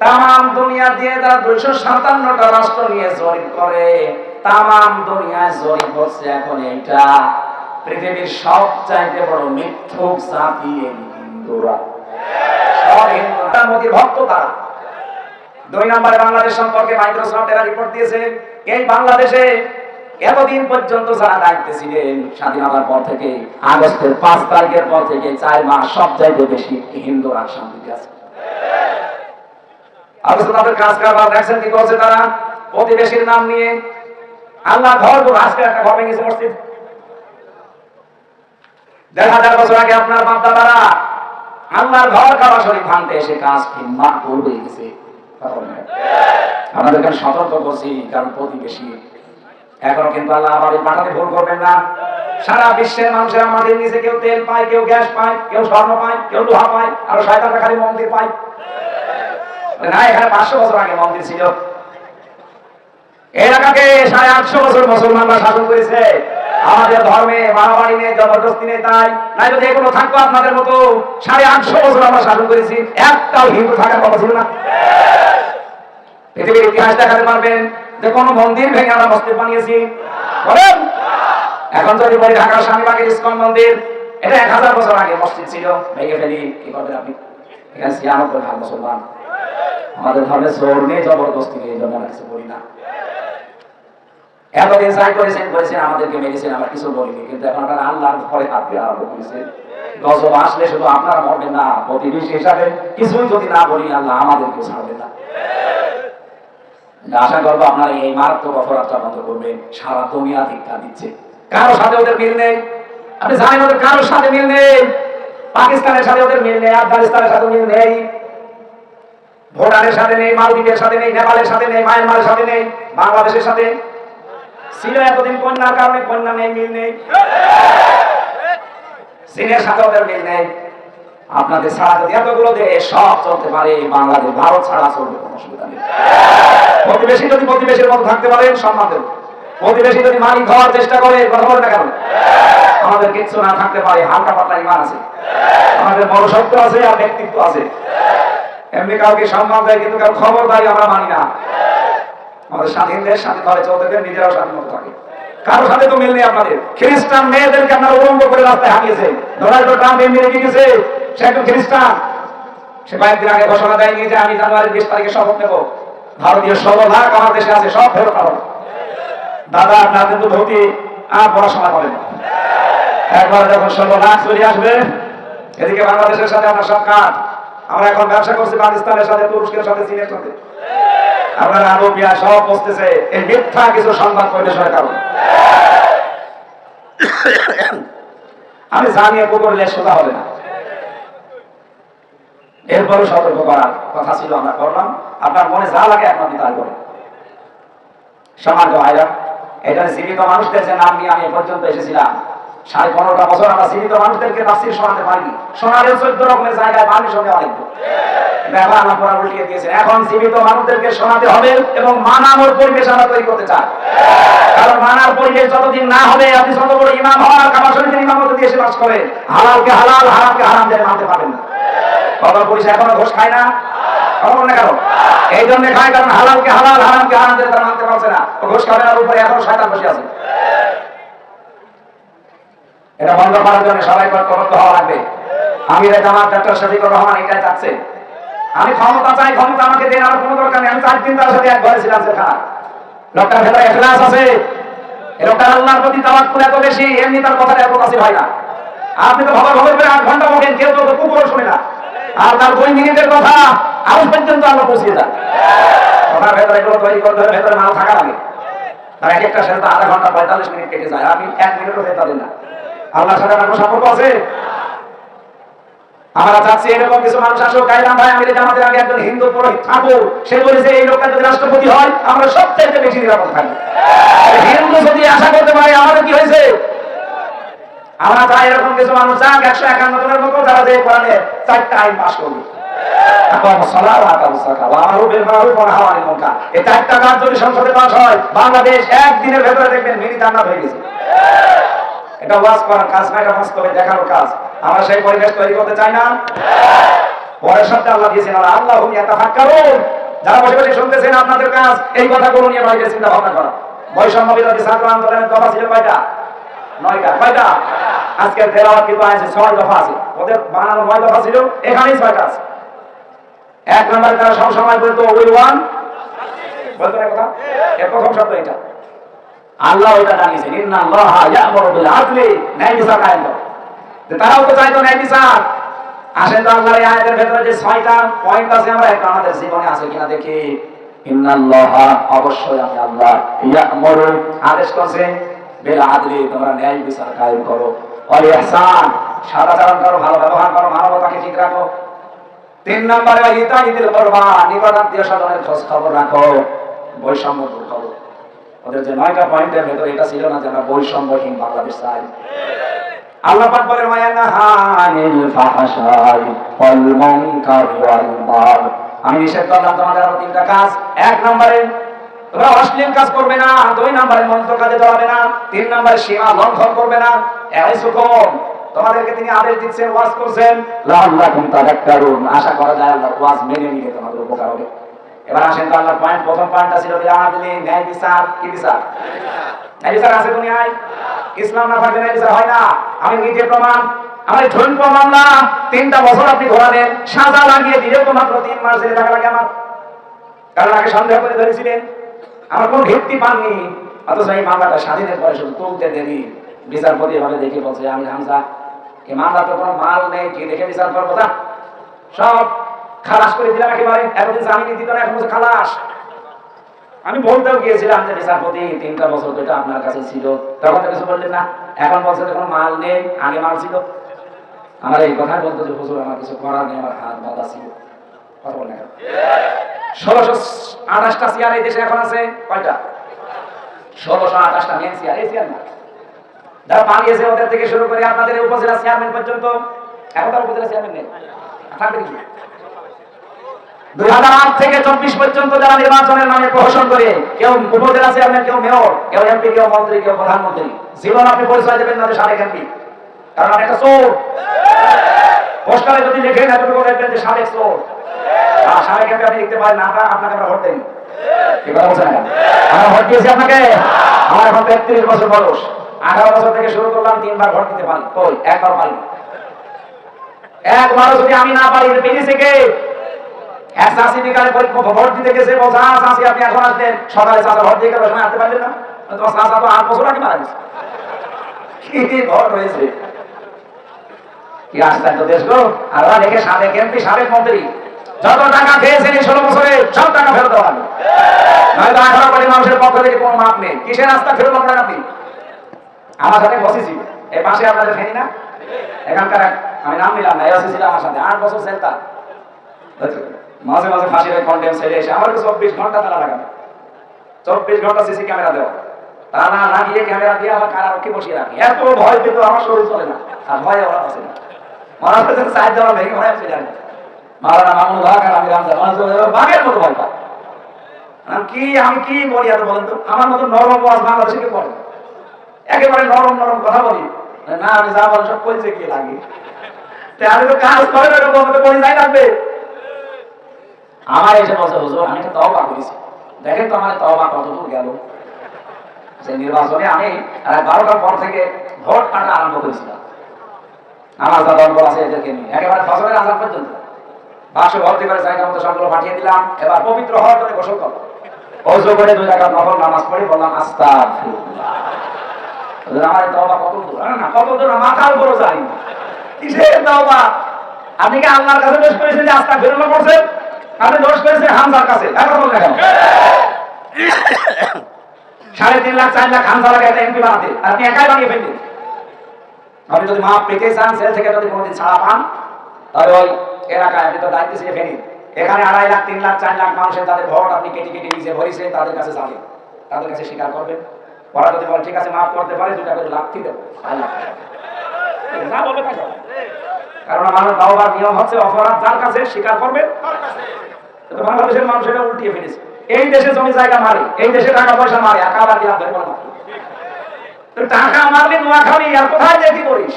তাম দুনিয়া দিয়ে তারা দুইশো সাতান্নটা রাষ্ট্র নিয়ে জরিপ করে তাম দুনিয়ায় জরিপ হচ্ছে এখন এইটা। পৃথিবীর সব চাইতে বড় মিথ্যুক জাতি হিন্দুরা। বাংলাদেশ এতদিন স্বাধীনতার পর থেকে পাঁচ তারিখের পর থেকে চার মাস বেশি হিন্দুরা শান্তিতে আছে। অথচ তাদের কাজ কারবার দেখছেন কি করছে তারা? প্রতিবেশীর নাম নিয়ে। আল্লাহ ঘর তো আজকে একটা ঘর ভেঙেছে মসজিদ। বছর আগে আপনার বাপ দাদারা আল্লাহর ঘর কাবা ভাঙতে এসে কাজ মা করবে গেছে সতর্ক করছি, কারণ প্রতিবেশী। এখনও কিন্তু আল্লাহ আমাদের পাঠাতে ভুল করবেন না। সারা বিশ্বের মানুষের আমাদের নিচে কেউ তেল পায়, কেউ গ্যাস পায়, কেউ স্বর্ণ পায়, কেউ লোহা পায়, আরও শয়তানরা খালি মন্দির পায়। না, এখানে পাঁচশো বছর আগে মন্দির ছিল। এলাকাকে সাড়ে আটশো বছর মুসলমানরা শাসন করেছে। আমাদের ধর্মে মারামারি নেই, জবরদস্তি নেই, তাই নাই যদি এগুলো থাকতো আপনাদের মতো, সাড়ে আটশো বছর আমরা শাসন করেছি। একটাও হিন্দু থাকার কথা ছিল না। পৃথিবীর ইতিহাস দেখাতে পারবেন যে কোনো মন্দির ভেঙে আমরা মসজিদ বানিয়েছি। বলেন? এখন যদি বলি ঢাকার স্বামীবাগের ইস্কন মন্দির, এটা এক হাজার বছর আগে মসজিদ ছিল। ভেঙে ফেলি, কি করবেন আপনি? এখানে ছিয়ানব্বই মুসলমান। আমাদের ধর্মে জোর নেই, জবরদস্তি নেই জন্য কিছু বলি না। এতদিন যাই করেছেন করেছেন, আমাদেরকে মেরেছেন, আমরা কিছু বলিনি। কিন্তু এখন আপনারা আল্লাহর ঘরে হাত দিয়ে আরম্ভ করেছে গজব আসলে শুধু আপনারা মরবেন না, প্রতিবেশী হিসাবে কিছুই যদি না বলি, আল্লাহ আমাদেরকে ছাড়বেন না। আশা করব আপনারা এই মারাত্মক অপরাধটা বন্ধ করবেন, সারা দুনিয়া ধিক্ষা দিচ্ছে। কারও সাথে ওদের মিল নেই। আপনি জানেন ওদের কারোর সাথে মিল নেই। পাকিস্তানের সাথে ওদের মিল নেই, আফগানিস্তানের সাথে মিল নেই। ভুটানের সাথে নেই, মালদ্বীপের সাথে নেই, নেপালের সাথে নেই, মায়ানমারের সাথে নেই, বাংলাদেশের সাথে? ছিল এতদিন কন্যার কারণে কন্যা নেই, মিল নেই। চীনের সাথে ওদের মিল নেই। আপনাদের ছাড়া যদি এতগুলো দেশ সব চলতে পারে, বাংলাদেশ, ভারত ছাড়া চলবে, কোনো অসুবিধা নেই। প্রতিবেশী যদি প্রতিবেশীর মতো থাকতে পারেন, সম্মান দেব। প্রতিবেশী যদি মালিক হওয়ার চেষ্টা করে, কথা বলে না কেন? আমাদের কিচ্ছু না থাকতে পারে, হালকা পাতলা ইমান আছে। আমাদের মনসত্ব আছে আর ব্যক্তিত্ব আছে। এমনি কাউকে সম্মান দেয়, কিন্তু কারও খবরদারি আমরা মানি না। আমাদের স্বাধীন দেশ স্বাধীনভাবে চলতে দেন, নিজেরাও স্বাধীন থাকে কারও সাথে তো মিল নেই আপনাদের। খ্রিস্টান মেয়েদেরকে আপনারা উলঙ্গ করে রাস্তায় হারিয়েছে ডোনাল্ড ট্রাম্প এমনি রেখে গেছে, সে একজন খ্রিস্টান। সে কয়েকদিন আগে ঘোষণা দেয়নি যে আমি জানুয়ারির বিশ তারিখে শপথ নেব। ভারতীয় ষোলো আমার দেশে আছে, সব ফেরত পাবো। দাদা, আপনার কিন্তু ধুতি আর পড়াশোনা করেন। একবার যখন ষোলো চলে আসবে, এদিকে বাংলাদেশের সাথে আমরা সব কাজ। আমরা এখন ব্যবসা করছি পাকিস্তানের সাথে, তুরস্কের সাথে, চীনের সাথে। আপনারা আলু পেঁয়াজ সব বসতেছে এই মিথ্যা কিছু সংবাদ পরিবেশনের কারণে। আমি জানিয়ে পুকুর লেশ সোজা হবে না। এরপরও সতর্ক করার কথা ছিল, আমরা করলাম। আপনার মনে যা লাগে আপনার তাই করে। সমাজ ভাইরা, এখানে জীবিত মানুষদের যে নাম নিয়ে আমি এ পর্যন্ত এসেছিলাম সাড়ে পনেরোটা বছর আমরা জীবিত মানুষদেরকে তাফসির শোনাতে পারিনি। শোনালেও চোদ্দ রকমের জায়গায় পানি সঙ্গে অনেক ব্যাপার আল্লাহ কোরআন উল্টিয়ে দিয়েছেন। এখন জীবিত মানুষদেরকে শোনাতে হবে এবং মানানোর পরিবেশ আমরা তৈরি করতে চাই। কারণ মানার পরিবেশ যতদিন না হবে, আপনি যত বড় ইমাম হওয়ার কাবা শরীফের ইমাম মতো দিয়ে বাস করেন, হালালকে হালাল, হারামকে হারাম দিয়ে মানতে পারবেন না। বাবার পুলিশ এখনও ঘোষ খায় না? খবর না কেন? এই জন্য খায় কারণ হালালকে হালাল, হারামকে হারাম দিয়ে তারা মানতে পারছে না। ঘোষ খাবে উপরে এখনও শয়তান বসে আছে। এটা বন্ধ করার জন্য সবাই করতে হওয়া লাগবে। আমির জামাত ডাক্তার শফিকুর রহমান, এটাই চাচ্ছে। আমি ক্ষমতা চাই, ক্ষমতা আমাকে দেন, আমার কোনো দরকার নেই। আমি চার দিন তার সাথে এক ঘরে ছিলাম সেখানে। লোকটার ভেতরে এখলাস আছে। লোকটার আল্লাহর প্রতি তাওয়াক্কুল এত বেশি, এমনি তার কথাটা এত কাছে হয় না। আপনি তো খবর খবর করে আট ঘণ্টা বলেন কেউ তো কুকুরও শুনে না। আর তার দুই মিনিটের কথা আজ পর্যন্ত আল্লাহ পৌঁছিয়ে যান। কথার ভেতরে এগুলো তৈরি করতে হবে ভেতরে মাল থাকা লাগে। তার এক একটা সেটা আধা ঘণ্টা পঁয়তাল্লিশ মিনিট কেটে যায়। আপনি এক মিনিটও দেন না। আল্লাহর সাথে আপনার সম্পর্ক আছে? আমরা চাচ্ছি এরকম কিছু মানুষ আসুক। গাইলাম ভাই আমির জামাতের আগে একজন হিন্দু পুরোহিত ঠাকুর সে বলেছে এই লোকটা যদি রাষ্ট্রপতি হয়, আমরা সবচেয়ে বেশি নিরাপদ থাকব। হিন্দু যদি আশা করতে পারে, আমাদের কি হয়েছে? আমরা চাই এরকম কিছু মানুষ যাক, একশো একান্ন জনের মতো যারা যে কোরআনে চারটা আইন পাশ করবে। বাংলাদেশ একদিনের ভেতরে দেখবেন মিনি হয়ে গেছে। এটা ওয়াজ করার কাজ না, এটা বাস্তবে দেখানোর কাজ। আমরা সেই পরিবেশ তৈরি করতে চাই না? পরের সপ্তাহে আল্লাহ দিয়েছেন, আল্লাহ ইয়াতাফাক্কারুন। যারা বসে বসে শুনতেছেন আপনাদের কাজ, এই কথাগুলো নিয়ে বাইরে চিন্তা ভাবনা করা। বৈষম্য বিরোধী ছাত্র আন্দোলনের দফা ছিল কয়টা? নয়টা। কয়টা? আজকে কিন্তু আছে ছয় দফা আছে। ওদের বানানো নয় দফা ছিল, এখানেই ছয়টা আছে। এক নম্বরে তারা সবসময় বলতো উই ওয়ান বলতো না কথা? এর প্রথম শব্দ এটা। আল্লাহ জানিয়েছেন ইন্না আল্লাহ ইয়ামুরু বিল আদলি ন্যায় বিচার কায়েম তারাও তো চাইতো ন্যায় বিচার। আসেন তো আল্লাহর আয়াতের যে ছয়টা পয়েন্ট আছে, আমরা একটা আমাদের জীবনে আছে কিনা দেখি। অবশ্যই আমি আল্লাহ, ইয়ামুরু আদেশ করছে বিল আদলি তোমরা ন্যায় বিচার কায়েম করো। ওয়াল ইহসান করো, ভালো ব্যবহার করো, মানবতাকে ঠিক রাখো। তিন নম্বরে ইতা ঈদুল করবা নিকট আত্মীয় স্বজনের খোঁজ খবর রাখো। বৈষম্য দূর ওদের যে নয়টা পয়েন্টের ভেতরে এটা ছিল না বৈষম্যহীন বাংলাদেশ আল্লাহ পাক আমি নিষেধ করলাম, তোমাদের আরও তিনটা কাজ। এক নম্বরে, তোমরা অশ্লীল কাজ করবে না, দুই নম্বরে মন্ত্র কাজে জড়াবে না, তিন নম্বরে সীমা লঙ্ঘন করবে না। তোমাদেরকে তিনি আদেশ দিচ্ছেন, ওয়াজ করছেন, লাআল্লাকুম তাযাক্কারুন আশা করা যায় আল্লাহর ওয়াজ মেনে নিলে তোমাদের উপকার হবে। এবার আসেন তো আল্লাহর পয়েন্ট প্রথম পয়েন্টটা ছিল বিল আদলি ন্যায় বিচার, কি বিচার? ন্যায় বিচার আছে দুনিয়ায়? ইসলাম না থাকলে ন্যায় বিচার হয় না। আমি নিজে প্রমাণ, আমার ঠন মামলা, তিনটা বছর আপনি ঘোরালেন, সাজা লাগিয়ে দিলেও তো মাত্র তিন মাস জেলে থাকা লাগে আমার। কারণ আগে সন্দেহ করে ধরেছিলেন, আমার কোন ভিত্তি পাননি। অথচ এই মামলাটা স্বাধীনের পরে শুধু তুলতে দেরি। বিচারপতি এভাবে দেখে বলছে আমি হামজা এই মামলা তো কোনো মাল নেই, কি দেখে বিচার করব না সব খালাস করে দিলাম একেবারে। এতদিন জামিন দিত না, এখন বলছে খালাস। আমি বলতেও গিয়েছিলাম যে বিচারপতি, তিনটা বছর তো এটা আপনার কাছে ছিল। তখন তো কিছু বললেন না। এখন বলছে যে কোনো মাল নেই, আগে মাল ছিল। আমার এই কথাই বলতো যে, হুজুর, আমার কিছু করার নেই, আমার হাত বাঁধা ছিল। কথা আঠাশটা চেয়ার এই দেশে এখন আছে। কয়টা? ষোলোশো আঠাশটা মেন চেয়ার এই চেয়ার না। যারা পালিয়েছে ওদের থেকে শুরু করে আপনাদের উপজেলা চেয়ারম্যান পর্যন্ত, এখন তার উপজেলা চেয়ারম্যান নেই। থাকবে কিছু দুই হাজার আট থেকে চব্বিশ পর্যন্ত যারা নির্বাচনের নামে প্রহসন করে, কেউ উপজেলা চেয়ারম্যান কেউ মেয়র কেউ এমপি কেউ মন্ত্রী, কেউ প্রধানমন্ত্রী, জীবন আপনি পরিচয় দেবেন না যে এমপি কারণ একটা চোর। পোস্টারে যদি লিখেন, এতটুকু দেখবেন যে সাবেক চোর। সাবেক এমপি আপনি লিখতে পারেন না আপনাকে আমরা ভোট দেন আমরা ভোট দিয়েছি আপনাকে? আমার এখন তেত্রিশ বছর বয়স। আঠারো বছর থেকে শুরু করলাম, তিনবার ভোট দিতে পারি। কই? একবার পারি। একবারও যদি আমি না পারি পেরেছে কে মানুষের পক্ষ থেকে কোনো মাপ নেই। কিসের রাস্তা ফেরত আপনার আপনি? আমার সাথে বসেছি। এই পাশে আপনাদের ফেনি না? এখানকার আমি নাম নিলাম না এসে ছিল আমার সাথে। আট বছর সেল তার মাঝে মাঝে ফাঁসির কন্ডেম ছেলে এসে। আমার চব্বিশ ঘণ্টা তারা লাগাবে। চব্বিশ ঘণ্টা সিসি ক্যামেরা দেওয়া। তারা না ক্যামেরা দিয়ে আবার কারারক্ষী বসিয়ে রাখি। এত ভয় পেত, আমার শরীর চলে না। আর ভয়ে ওরা বসে না। মারা পেছনে সাইড দেওয়া ভেঙে ভয় আছে জানি মামুন আমি বাঘের মতো ভয় কি, আমি কি বলি বলেন তো? আমার মতো নরম ওয়াজ বাংলাদেশে কে পড়ে? একেবারে নরম নরম কথা বলি। না, আমি যা বলেন সব পরিচয় গিয়ে লাগে। আমি তো কাজ করে এরকম তো লাগবে। আমার এসে বলছে, হুজুর, আমি একটা তওবা করেছি। দেখেন তো আমার তওবা কত দূর গেল? সেই নির্বাচনে আমি বারোটার পর থেকে ভোট কাটা আরম্ভ করেছিলাম। আমার আছে এদেরকে নিয়ে। একেবারে ফসলের আজাদ পর্যন্ত। বাক্সে ভর্তি করে মতো সবগুলো পাঠিয়ে দিলাম। এবার পবিত্র হওয়ার জন্য গোসল করো অজু করে দুই টাকা নামাজ পড়ি বললাম আস্তা আমার তওবা কত দূর? না, কত দূর মাথার উপরও যাই কিসের তওবা? আপনি কি আল্লাহর কাছে দোষ করেছেন যে আস্তা আপনি দোষ করেছেন হামজার কাছে। সাড়ে তিন লাখ, চার লাখ হামজা লাগে এমপি বানাতে। আপনি একাই বানিয়ে ফেললেন। আপনি যদি মাপ পেতে চান, সেল থেকে যদি কোনোদিন ছাড়া পান, তাহলে ওই এলাকায় আপনি তো দায়িত্ব ছিল ফেনি এখানে আড়াই লাখ, তিন লাখ, চার লাখ মানুষের তাদের ভোট আপনি কেটে কেটে নিচে ভরিয়েছেন তাদের কাছে যাবেন। তাদের কাছে স্বীকার করবেন। ওরা যদি বলে, ঠিক আছে, মাফ করতে পারে, দুটা করে লাথি দেবো। লাখ যা বলবে। কারণ আমার বাবার নিয়ম হচ্ছে অপরাধ যার কাছে স্বীকার করবে। কিন্তু বাংলাদেশের মানুষ এটা উল্টিয়ে ফেলেছে। এই দেশে জমি জায়গা মারে এই দেশে টাকা পয়সা মারে একা বাদ। তো টাকা মারলে নোয়াখালী আর কোথায় কি করিস?